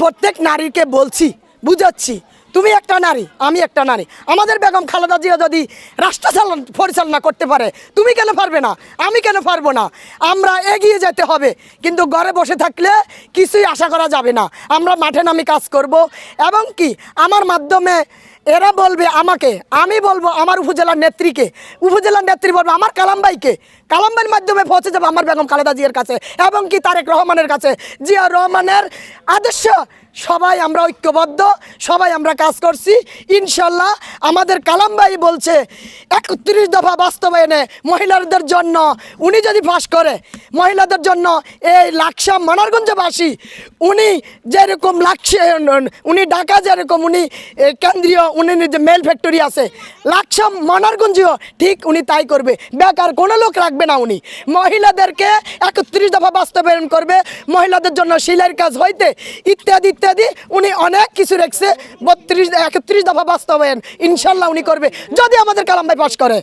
প্রত্যেক নারীকে বলছি, বুঝাচ্ছি, তুমি একটা নারী, আমি একটা নারী। আমাদের বেগম খালেদা জিয়া যদি রাষ্ট্র চালন পরিচালনা করতে পারে, তুমি কেন পারবে না? আমি কেন পারব না? আমরা এগিয়ে যেতে হবে, কিন্তু ঘরে বসে থাকলে কিছুই আশা করা যাবে না। আমরা মাঠে নামি কাজ করব, এবং কি? আমার মাধ্যমে এরা বলবে আমাকে, আমি বলব আমার উপজেলার নেত্রীকে, উপজেলার নেত্রী বলব আমার কালামবাইকে। কালামবাইয়ের মাধ্যমে পৌঁছে যাবে আমার বেগম খালেদা জিয়ার কাছে এবং কি তারেক রহমানের কাছে। জিয়া রহমানের আদর্শ, সবাই আমরা ঐক্যবদ্ধ, সবাই আমরা কাজ করছি। ইনশাল্লাহ আমাদের কালামবাই বলছে, একত্রিশ দফা বাস্তবায়নে মহিলাদের জন্য, উনি যদি পাশ করে, মহিলাদের জন্য এই লাকসা মানারগঞ্জবাসী, উনি যেরকম লাকসে, উনি ঢাকা যেরকম উনি কেন্দ্রীয় উনি যে মেল ফ্যাক্টরি আছে। লাকসাম মানারগঞ্জেও ঠিক উনি তাই করবে। বেকার কোনো লোক রাখবে না উনি। মহিলাদেরকে একত্রিশ দফা বাস্তবায়ন করবে। মহিলাদের জন্য শিলাইয়ের কাজ হইতে ইত্যাদি ইত্যাদি উনি অনেক কিছু রেখছে। বত্রিশ, একত্রিশ দফা বাস্তবায়ন ইনশাল্লাহ উনি করবে। যদি আমাদের কালাম ভাই পাশ করে।